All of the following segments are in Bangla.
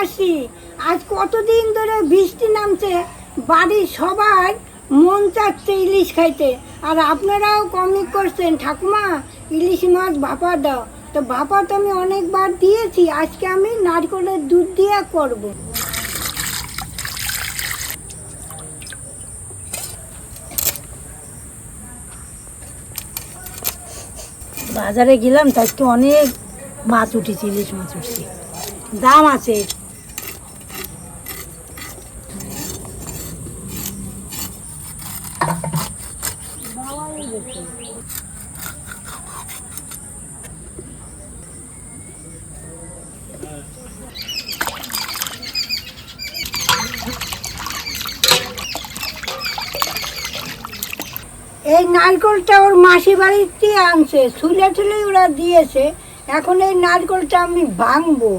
আসছি আজ কতদিন ধরে বৃষ্টি নামছে, বাড়ির সবার মন চাচ্ছে ইলিশ খাইতে। আর আপনারাও কমিক করছেন। ঠাকুমা, ইলিশ মাছ ভাপা দাও। তো ভাপা তো আমি অনেকবার দিয়েছি, আজকে আমি নারকেলের দুধ দিয়ে করব। বাজারে গেলাম তো আজকে অনেক মাছ উঠেছে, ইলিশ মাছ উঠছে। দাম আছে। এই নারকেলটা ওর মাসি বাড়িতে আনছে, ছুলে ছুলে ওরা দিয়েছে। এখন এই নারকেলটা আমি ভাঙবো।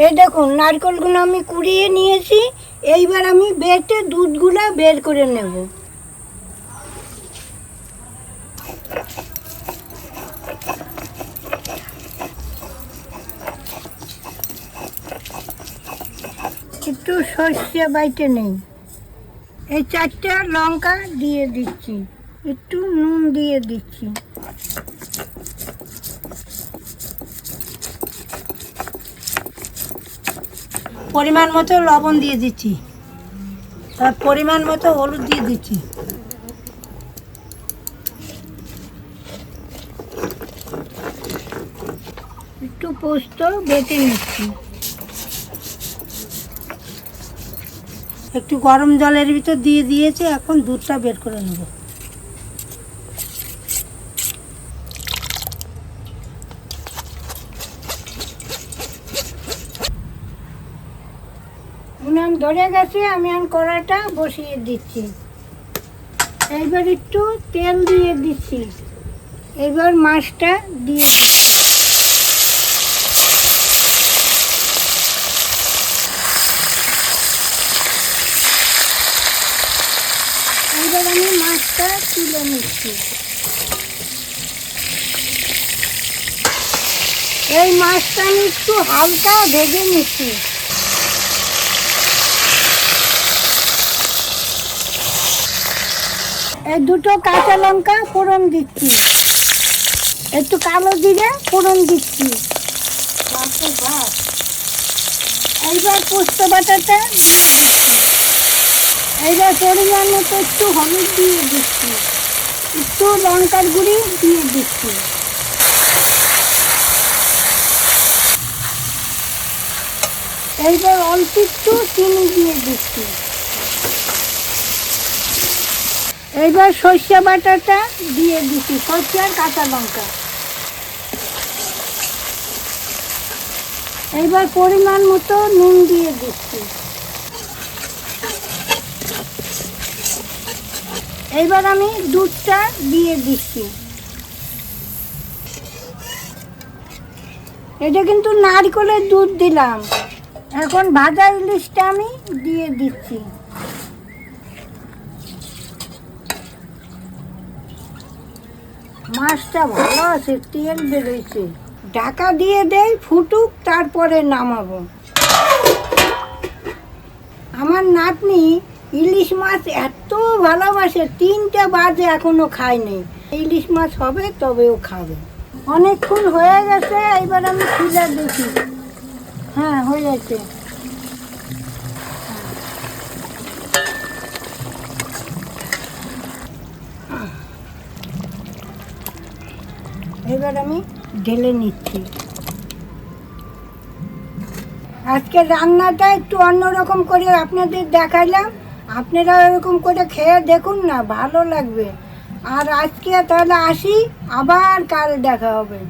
এই দেখুন, নারকেলগুলো আমি কুড়িয়ে নিয়েছি, এইবার আমি বেটে দুধগুলো বের করে নেব। একটু সর্ষে বাইটে নেই। এই চারটা লঙ্কা দিয়ে দিচ্ছি, একটু নুন দিয়ে দিচ্ছি। পরিমাণ মতো লবণ দিয়ে দিচ্ছি। তার পরিমাণ মতো হলুদ দিয়ে দিচ্ছি। একটু পোস্ত বেটে নিচ্ছি। একটু গরম জলের ভিতর দিয়ে দিয়েছে, এখন দুধটা বের করে নেব। উনান ধরে গেছে, আমি এখন কড়াটা বসিয়ে দিচ্ছি। এইবার একটু তেল দিয়ে দিচ্ছি। এবার মাছটা দিয়ে এইবার আমি মাছটা তুলে নিচ্ছি। এই মাছটা আমি একটু হালকা ভেজে নিচ্ছি। এই দুটো কাঁচা লঙ্কা ফোড়ন দিচ্ছি। একটু কালো জিরে ফোড়ন দিচ্ছি। এইবার পোস্ত বাটাটা এইবার পরিমাণ মতো একটু হলুদ দিয়ে দিচ্ছি। একটু লঙ্কার গুঁড়ি দিয়ে দিচ্ছি। এইবার অল্প একটু চিনি দিয়ে দিচ্ছি। এইবার সর্ষে বাটাটা দিয়ে দিচ্ছি সর্ষে আর কাঁচা লঙ্কা। এইবার পরিমাণ মতো নুন দিয়ে দিচ্ছি। এইবার আমি দুধটা দিয়ে দিচ্ছি। এটা কিন্তু নারকেলের দুধ দিলাম। এখন ভাজা ইলিশটা আমি দিয়ে দিচ্ছি। মাছটা ভালো আছে, তেল বেরোইছে। ঢাকা দিয়ে দেই, ফুটুক, তারপরে নামাবো। আমার নাতনি ইলিশ মাছ এত ভালোবাসে, তিনটে বাজে এখনও খায়নি ইলিশ মাছ হবে তবেও খাবে। অনেকক্ষণ হয়ে গেছে এবার আমি খুলে দেখি। হ্যাঁ হয়ে গেছে। এবার আমি ঢেলে নিচ্ছি। আজকে রান্নাটা একটু অন্যরকম করে আপনাদের দেখাইলাম। আপনারা এরকম করে খেয়ে দেখুন না, ভালো লাগবে। আর আজকে তাহলে আসি, আবার কাল দেখা হবে।